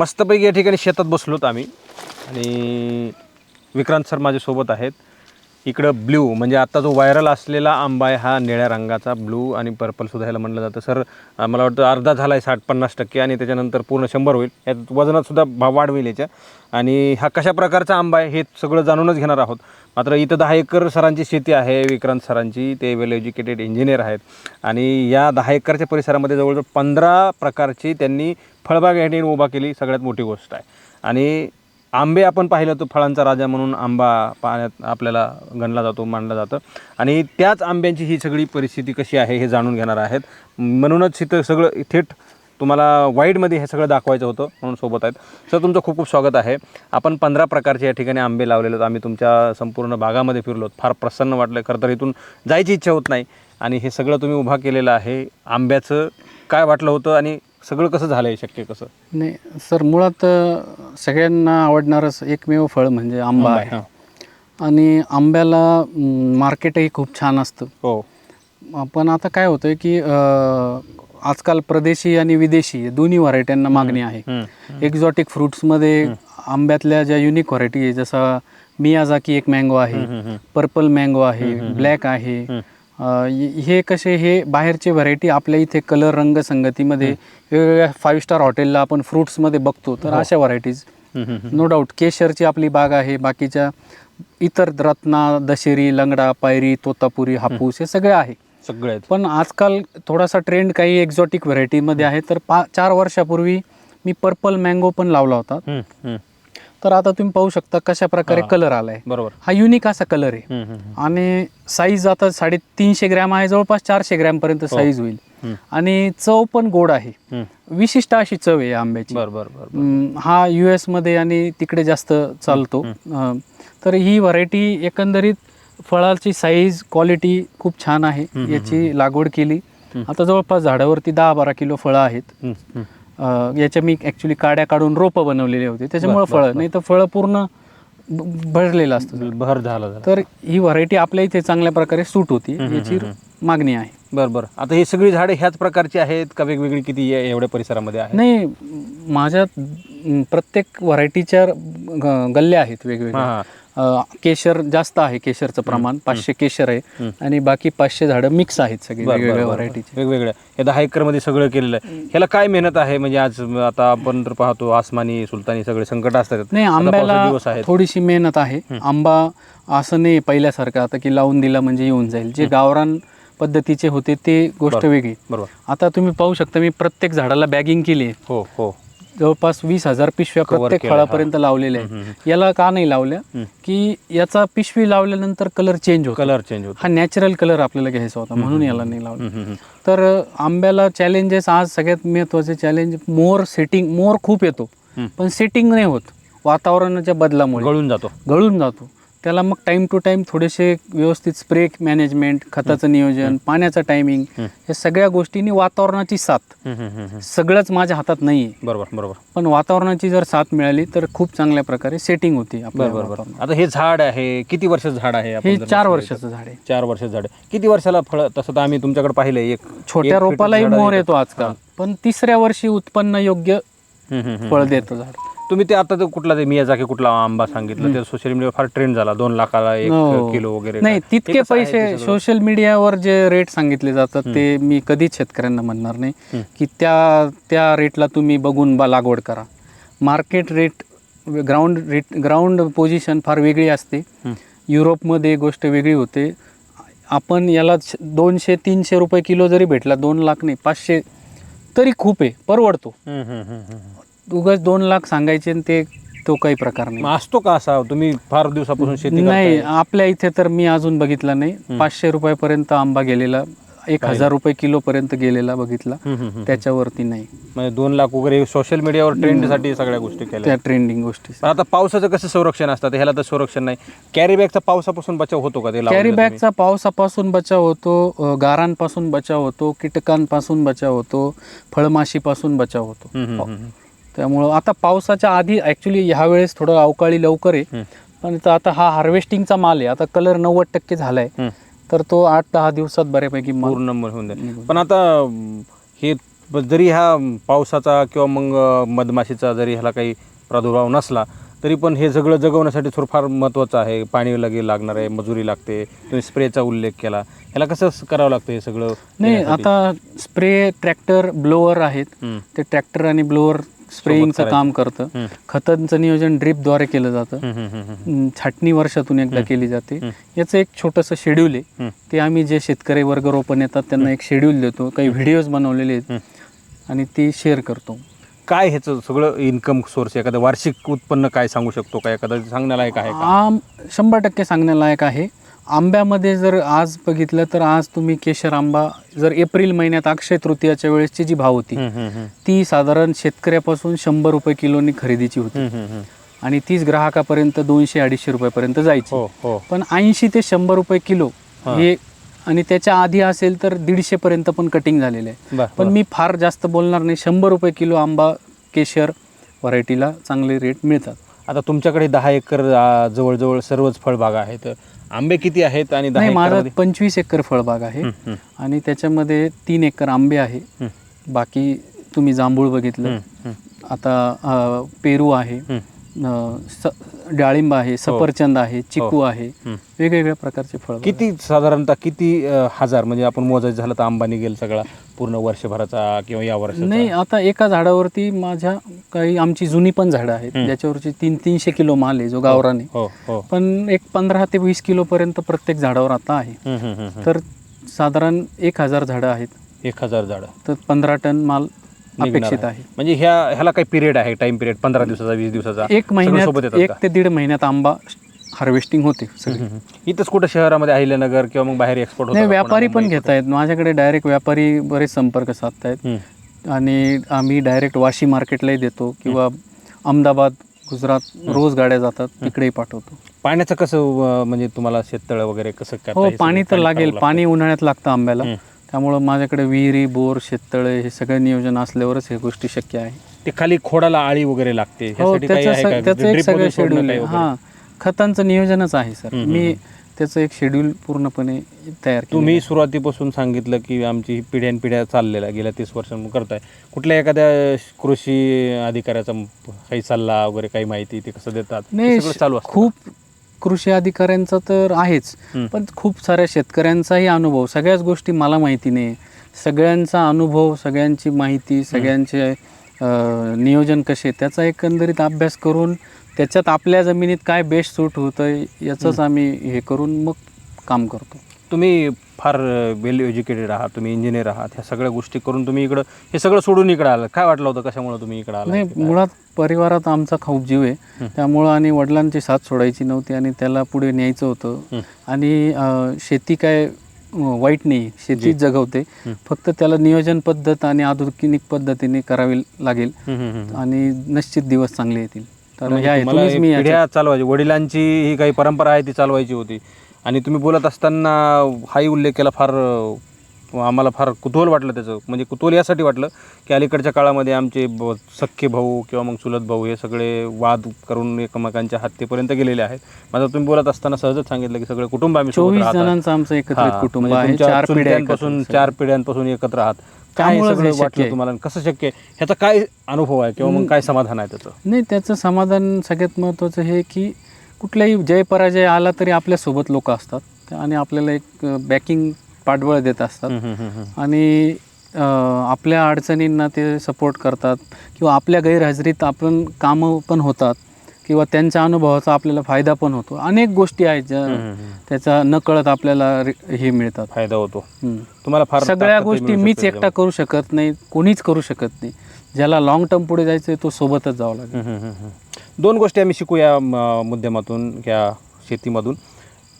मस्तपैकी या ठिकाणी शेतात बसलोत आम्ही. आणि विक्रांत सर माझ्यासोबत आहेत. इकडं ब्ल्यू म्हणजे आता जो व्हायरल असलेला आंबा आहे हा निळ्या रंगाचा ब्लू आणि पर्पलसुद्धा ह्याला म्हटलं जातं. सर मला वाटतं अर्धा झाला आहे साठ पन्नास टक्के आणि त्याच्यानंतर पूर्ण शंभर होईल. यात वजनातसुद्धा भाव वाढ होईल याच्या. आणि हा कशा प्रकारचा आंबा आहे हे सगळं जाणूनच घेणार आहोत. मात्र इथं दहा एकर सरांची शेती आहे विक्रांत सरांची. ते वेल एज्युकेटेड इंजिनियर आहेत. आणि या दहा एकरच्या परिसरामध्ये जवळजवळ पंधरा प्रकारची त्यांनी फळबाग या ठिकाणी उभा केली. सगळ्यात मोठी गोष्ट आहे. आणि आंबे आपण पाहिलं तर फळांचा राजा म्हणून आंबा पाण्यात आपल्याला गणला जातो मानला जातं. आणि त्याच आंब्यांची ही सगळी परिस्थिती कशी आहे हे जाणून घेणार आहेत. म्हणूनच इथं सगळं थेट तुम्हाला वाईडमध्ये हे सगळं दाखवायचं होतं म्हणून सोबत आहेत. सर तुमचं खूप खूप स्वागत आहे. आपण पंधरा प्रकारचे या ठिकाणी आंबे लावलेले आहेत. आम्ही तुमच्या संपूर्ण भागामध्ये फिरलो फार प्रसन्न वाटलं. खरं तर इथून जायची इच्छा होत नाही. आणि हे सगळं तुम्ही उभा केलेलं आहे. आंब्याचं काय वाटलं होतं आणि सगळं कसं झालं आहे शक्य कसं? नाही सर मुळात अ, सगळ्यांना आवडणारच एकमेव फळ म्हणजे आंबा आहे. हां. आणि आंब्याला म, मार्केटही खूप छान असतं. हो. पण आता काय होतं की अ, आजकाल प्रदेशी आणि विदेशी दोन्ही व्हरायट्यांना मागणी आहे. हम्म. एक्झॉटिक फ्रुट्समध्ये आंब्यातल्या ज्या युनिक व्हरायटी आहे जसं मियाजाकी एक मँगो आहे पर्पल मँगो आहे ब्लॅक आहे हे- हे कसे हे बाहेरचे व्हरायटी आपल्या इथे कलर रंग संगतीमध्ये वेगवेगळ्या फाईव्ह स्टार हॉटेलला आपण फ्रुट्समध्ये बघतो तर अशा व्हरायटीज नो डाऊट केशरची आपली बाग आहे बाकीच्या इतर रत्ना दशेरी लंगडा पायरी तोतापुरी हापूस हे सगळे आहे. सगळे पण आजकाल थोडासा ट्रेंड काही एक्झॉटिक व्हरायटीमध्ये आहे तर पा चार वर्षापूर्वी मी पर्पल मँगो पण लावला होता. तर आता तुम्ही पाहू शकता कशा प्रकारे हा. कलर आलाय. बरोबर. हा युनिक असा कलर आहे. आणि साईज आता साडेतीनशे ग्रॅम आहे जवळपास चारशे ग्रॅम पर्यंत साईज होईल. हम्म. आणि चव पण गोड आहे. विशिष्ट अशी चव आहे आंब्याची. बरं बरं बरं हम्म, हा यू मध्ये आणि तिकडे जास्त चालतो. तर ही व्हरायटी एकंदरीत फळाची साईज क्वालिटी खूप छान आहे. याची लागवड केली. आता जवळपास झाडावरती दहा बारा किलो फळं आहेत. याच्या मी ॲक्च्युली काड्या काढून रोपं बनवलेली होती. त्याच्यामुळे फळं नाही तर फळं पूर्ण भरलेलं असतं बहर झाला तर ही व्हरायटी आपल्या इथे चांगल्या प्रकारे सूट होती. याची मागणी आहे. बरं बरं. आता ही सगळी झाडे ह्याच प्रकारची आहेत का वेगवेगळी किती एवढ्या परिसरामध्ये आहेत? नाही माझ्या प्रत्येक व्हरायटीच्या गल्ल्या आहेत वेगवेगळ्या. केशर जास्त आहे केशरचं प्रमाण पाचशे केशर आहे आणि बाकी पाचशे झाडं मिक्स आहेत सगळे वेगवेगळ्या. व्हरायटीचे वेगवेगळ्या. हे दहा एकरमध्ये सगळं केलेलं आहे. ह्याला काय मेहनत आहे? म्हणजे आज आता आपण तर पाहतो आसमानी सुलतानी सगळे संकट असतात. नाही आंब्याला थोडीशी मेहनत आहे. आंबा असं नाही पहिल्यासारखं आता की लावून दिला म्हणजे येऊन जाईल. जे गावरान पद्धतीचे होते ते गोष्ट वेगळी. बरोबर. आता तुम्ही पाहू शकता मी प्रत्येक झाडाला बॅगिंग केली हो हो. जवळपास वीस हजार पिशव्या Cover प्रत्येक फळापर्यंत लावलेल्या आहेत. याला का नाही लावल्या? की याचा पिशवी लावल्यानंतर कलर चेंज होतो. कलर चेंज होतो. हा नॅचरल कलर आपल्याला घ्यायचा होता म्हणून याला नाही लावला. हम्म, हम्म, तर अ, आंब्याला चॅलेंजेस आज सगळ्यात महत्त्वाचे चॅलेंज मोर सेटिंग मोर खूप येतो. हम्म. पण सेटिंग नाही होत. वातावरणाच्या बदलामुळे. गळून जातो. गळून जातो. त्याला मग टाइम टू टाइम थोडेसे व्यवस्थित स्प्रे मॅनेजमेंट खताचं नियोजन पाण्याचं टायमिंग या सगळ्या गोष्टींनी वातावरणाची साथ. सगळंच माझ्या हातात नाही आहे बरोबर बरोबर पण वातावरणाची जर साथ मिळाली तर खूप चांगल्या प्रकारे सेटिंग होती बरोबर. आता हे झाड आहे किती वर्षाचं झाड आहे हे चार वर्षाचं झाड आहे? चार वर्षाचं झाड. किती वर्षाला फळ तसं तर आम्ही तुमच्याकडे पाहिलंय एक छोट्या रोपालाही आहे. येतो आजकाल पण तिसऱ्या वर्षी उत्पन्न योग्य. फळ देतं झाड तुम्ही ते आता ते कुठला ते मियाजाकी कुठला आंबा सांगितलं ते सोशल मीडियावर फार ट्रेंड झाला. दोन लाखाला एक हो. किलो वगैरे. नाही तितके पैसे? सोशल मीडियावर जे रेट सांगितले जातात ते मी कधीच शेतकऱ्यांना म्हणणार नाही. की त्या त्या रेटला तुम्ही बघून बा लागवड करा. Market rate ground rate ground position फार वेगळी असते. युरोपमध्ये गोष्ट वेगळी होते. आपण याला श- दोनशे तीनशे रुपये किलो जरी भेटला दोन लाख नाही पाचशे तरी खूप आहे परवडतो. हम्म, हम्म, हम्म, हम्म. उगाच दोन लाख सांगायचे आणि ते तो काही प्रकार नाही. मग असतो का असा? तुम्ही फार दिवसापासून शेती नाही करताय. आपल्या इथे तर मी अजून बघितला नाही. पाचशे रुपयापर्यंत आंबा गेलेला एक हजार रुपये किलो पर्यंत गेलेला बघितला. हम्म, हम्म, हम्म. त्याच्यावरती नाही. म्हणजे दोन लाख वगैरे सोशल मीडियावर ट्रेंडसाठी सगळ्या गोष्टी केल्या. त्या ट्रेंडिंग गोष्टी. पण आता पावसाचं कसं संरक्षण असतं? ह्याला तर संरक्षण नाही. कॅरी बॅगचा पावसापासून बचाव होतो का ते लावलं कॅरी तुम्ही? बॅगचा पावसापासून बचाव होतो अ, गारांपासून बचाव होतो कीटकांपासून बचाव होतो फळमाशीपासून बचाव होतो. हम्म, हम्म, हम्म. त्यामुळं आता पावसाच्या आधी ॲक्च्युली ह्या वेळेस थोडं अवकाळी लवकर आहे. पण आता हा हार्वेस्टिंगचा माल आहे आता कलर नव्वद टक्के झालाय. तर तो आठ दहा दिवसात बऱ्यापैकी पूर्ण होऊन जाईल पण आता हे जरी ह्या पावसाचा किंवा मग मधमाशीचा जरी ह्याला काही प्रादुर्भाव नसला तरी पण हे सगळं जगवण्यासाठी थोडं फार महत्त्वाचं आहे पाणी लगे लागणार आहे मजुरी लागते तुम्ही स्प्रेचा उल्लेख केला ह्याला कसं करावं लागतं हे सगळं नाही? आता स्प्रे ट्रॅक्टर ब्लोअर आहेत. ते ट्रॅक्टर आणि ब्लोअर स्प्रेइंगचं. काम करतं. खतांचं नियोजन ड्रीपद्वारे केलं जातं. छाटणी वर्षातून एकदा केली जाते. याचं एक छोटंसं शेड्यूल आहे. ते आम्ही जे शेतकरी वर्ग रोपण येतात त्यांना एक शेड्यूल देतो. काही व्हिडिओज बनवलेले आहेत. आणि ती शेअर करतो. काय ह्याचं सगळं इन्कम सोर्स एखादं वार्षिक उत्पन्न काय सांगू शकतो का? एखादं सांगण्यालायक आहे शंभर टक्के सांगण्यालायक आहे. आंब्यामध्ये जर आज बघितलं तर आज तुम्ही केशर आंबा जर एप्रिल महिन्यात अक्षय तृतीयाच्या वेळेसची जी भाव होती. ती साधारण शेतकऱ्यापासून शंभर रुपये किलोनी खरेदीची होती. आणि तीच ग्राहकापर्यंत दोनशे अडीचशे रुपयापर्यंत जायची. हो हो. पण ऐंशी ते शंभर रुपये किलो हा. आणि त्याच्या आधी असेल तर दीडशे पर्यंत पण कटिंग झालेलं आहे. पण मी फार जास्त बोलणार नाही. शंभर रुपये किलो आंबा केशर व्हरायटीला चांगले रेट मिळतात. आता तुमच्याकडे दहा एकर आ, जवळजवळ सर्वच फळबागा आहेत. आंबे किती आहेत आणि दहा नाही माझा एकरमध्ये? पंचवीस एकर फळबाग आहे. आणि त्याच्यामध्ये तीन एकर आंबे आहे. बाकी तुम्ही जांभूळ बघितलं. आता अ, पेरू आहे. स डाळिंब आहे सफरचंद आहे चिकू आहे. वेगवेगळ्या प्रकारचे फळ किती साधारणतः किती अ, हजार म्हणजे आपण मोजायचं झालं तर आंबा निघेल सगळा पूर्ण वर्षभराचा किंवा या वर्षाचा? नाही आता एका झाडावरती माझ्या काही आमची जुनी पण झाडं आहेत. ज्याच्यावरची तीन तीनशे किलो माल आहे जो गावराने. हो हो. पण एक पंधरा ते वीस किलो पर्यंत प्रत्येक झाडावर आता आहे. हम्म, हम्म, हम्म, हम्म. तर साधारण एक हजार झाडं आहेत. एक हजार झाडं. तर पंधरा टन माल निघणार अपेक्षित आहे. म्हणजे ह्या ह्याला काही पिरियड आहे टाइम पिरियड पंधरा दिवसाचा वीस दिवसाचा. एक सगळं सोबत महिन्यात येतात एक का? ते दीड महिन्यात आंबा हार्वेस्टिंग होते सगळी. हम्म, हम्म. इथंच कुठं शहरामध्ये अहिल्यानगर किंवा मग बाहेर एक्सपोर्ट नाही व्यापारी पण घेत आहेत माझ्याकडे डायरेक्ट व्यापारी बरेच संपर्क साधत आहेत आणि आम्ही डायरेक्ट वाशी मार्केटलाही देतो किंवा अहमदाबाद गुजरात रोज गाड्या जातात तिकडेही पाठवतो. पाण्याचं कसं अ, म्हणजे तुम्हाला शेततळं वगैरे कसं करता हो हे सगळं पाणी तर लागेल. पाणी उन्हाळ्यात लागतं आंब्याला. हम्म. त्यामुळं माझ्याकडे विहिरी बोर शेततळे हे सगळं नियोजन असल्यावरच हे गोष्टी शक्य आहे? ते खाली खोडाला आळी वगैरे लागते हो ह्यासाठी काही त्याचं आहे एक Drip सगळं सोडणं शेड्यूल आहे. वगैरे? हां खतांचं नियोजनच आहे सर. मी. त्याचं एक शेड्यूल पूर्णपणे तयार तुम्ही सुरुवातीपासून सांगितलं की आमची ही पिढ्यान पिढ्या चाललेल्या आहे, गेल्या तीस वर्षांपासून करताय. कुठल्या एखाद्या कृषी अधिकाऱ्याचा म- काही सल्ला वगैरे काही माहिती ते कसं देतात? हे नाही सगळं चालू असतं. खूप कृषी अधिकाऱ्यांचा तर आहेच. पण खूप साऱ्या शेतकऱ्यांचाही अनुभव सगळ्याच गोष्टी मला माहिती नाही. सगळ्यांचा अनुभव सगळ्यांची माहिती सगळ्यांचे नियोजन कसे त्याचा एकंदरीत अभ्यास करून त्याच्यात आपल्या जमिनीत काय बेस्ट सूट होतं याचंच आम्ही हे करून मग काम करतो. तुम्ही फार वेल एज्युकेटेड आहात तुम्ही इंजिनियर आहात ह्या सगळ्या गोष्टी करून तुम्ही इकडं हे सगळं सोडून इकडं आलं काय वाटलं होतं कशामुळे तुम्ही इकडं आला नाही मुळात परिवारात आमचा खूप जीव आहे. त्यामुळं आणि वडिलांची साथ सोडायची नव्हती आणि त्याला पुढे न्यायचं होतं. आणि शेती काय वाईट नाही शेती जगवते. फक्त त्याला नियोजन पद्धत आणि आधुनिक पद्धतीने करावी लागेल. आणि निश्चित दिवस चांगले येतील. तर ह्या तुम्हाला हेतूनच मी याच्यात- पिढ्या चालवायची. वडिलांची ही काही परंपरा आहे ती चालवायची होती. आणि तुम्ही बोलत असताना हाही उल्लेख केला फार अं, आम्हाला फार कुतूहल वाटलं त्याचं. म्हणजे कुतूहल यासाठी वाटलं की अलीकडच्या काळामध्ये आमचे ब- सख्खे भाऊ किंवा मग चुलत भाऊ हे सगळे वाद करून एकमेकांच्या हत्येपर्यंत गेले आहेत. माझं तुम्ही बोलत असताना सहजच सांगितलं की सगळे कुटुंब आम्ही सोबत चोवीस. जणांचं आमचं एकत्रित हा, कुटुंब म्हणजे आहे तुमच्या चार पिढ्या चुलत्यांपासून एकत्र चार पिढ्यांपासून एकत्र आहात. काय त्यामुळंच सगळं हे शक्य वाटलं आहे. तुम्हाला? आणि कसं शक्य आहे? ह्याचा काय अनुभव आहे किंवा मग काय समाधान आहे त्याचं? नाही त्याचं समाधान सगळ्यात महत्त्वाचं हे की कुठलाही जय पराजय आला तरी आपल्यासोबत लोक असतात आणि आपल्याला एक बॅकिंग पाठबळ देत असतात. आणि अं, आपल्या अडचणींना ते सपोर्ट करतात किंवा आपल्या गैरहजेरीत आपण कामं पण होतात. किंवा त्यांच्या अनुभवाचा आपल्याला फायदा पण होतो. अनेक गोष्टी आहेत ज्या. त्याचा नकळत आपल्याला रि- हे मिळतात. फायदा होतो. हम्म. तुम्हाला फार सगळ्या ताकद गोष्टी मिळू मीच शकते एकटा करू शकत नाही कोणीच करू शकत नाही. ज्याला लॉंग टर्म पुढे जायचं आहे तो सोबतच जावं लागेल. हम्म, हम्म, हम्म. दोन गोष्टी आम्ही शिकू या म, मुद्द्यामातून या शेतीमधून.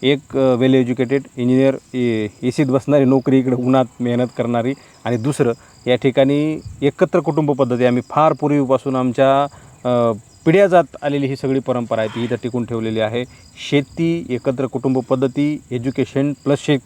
एक वेल एज्युकेटेड इंजिनियर एसीत बसणारी नोकरी इकडे उन्हात मेहनत करणारी. आणि दुसरं या ठिकाणी एकत्र कुटुंब पद्धती आम्ही फार पूर्वीपासून आमच्या अ, पिढ्या जात आलेली ही सगळी परंपरा आहे ती इथं टिकून ठेवलेली आहे. शेती एकत्र कुटुंब पद्धती एज्युकेशन प्लस शे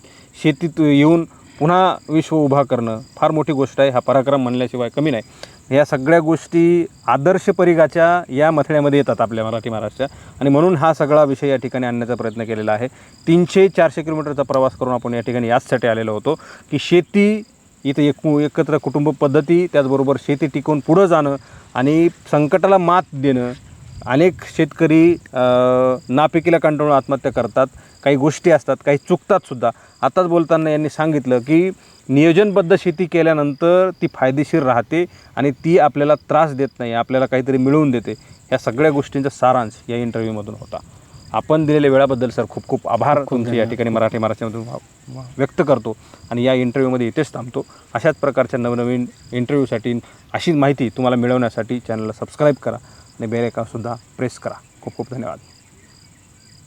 शेतीत येऊन पुन्हा विश्व उभा करणं फार मोठी गोष्ट आहे. हा पराक्रम म्हणल्याशिवाय कमी नाही. या सगळ्या गोष्टी आदर्श परिघाच्या या मथळ्यामध्ये येतात आपल्या मराठी महाराष्ट्रात. आणि म्हणून हा सगळा विषय या ठिकाणी आणण्याचा प्रयत्न केलेला आहे. तीनशे चारशे किलोमीटरचा प्रवास करून आपण या ठिकाणी याचसाठी आलेलो होतो की शेती इथं एक एकत्र कुटुंब पद्धती त्याचबरोबर शेती टिकवून पुढं जाणं आणि संकटाला मात देणं. अनेक शेतकरी नापिकीला कंटाळून आत्महत्या करतात. काही गोष्टी असतात काही चुकतातसुद्धा आताच बोलताना यांनी सांगितलं की नियोजनबद्ध शेती केल्यानंतर ती फायदेशीर राहते आणि ती आपल्याला त्रास देत नाही आपल्याला काहीतरी मिळवून देते. ह्या सगळ्या गोष्टींचा सारांश या इंटरव्ह्यूमधून होता. आपण दिलेल्या वेळाबद्दल सर खूप खूप आभार तुमचे या ठिकाणी मराठी महाराष्ट्रामधून व्यक्त करतो आणि या इंटरव्ह्यूमध्ये इथेच थांबतो. अशाच प्रकारच्या नवनवीन इंटरव्ह्यूसाठी अशीच माहिती तुम्हाला मिळवण्यासाठी चॅनलला सबस्क्राईब करा आणि बेल सुद्धा प्रेस करा. खूप खूप धन्यवाद.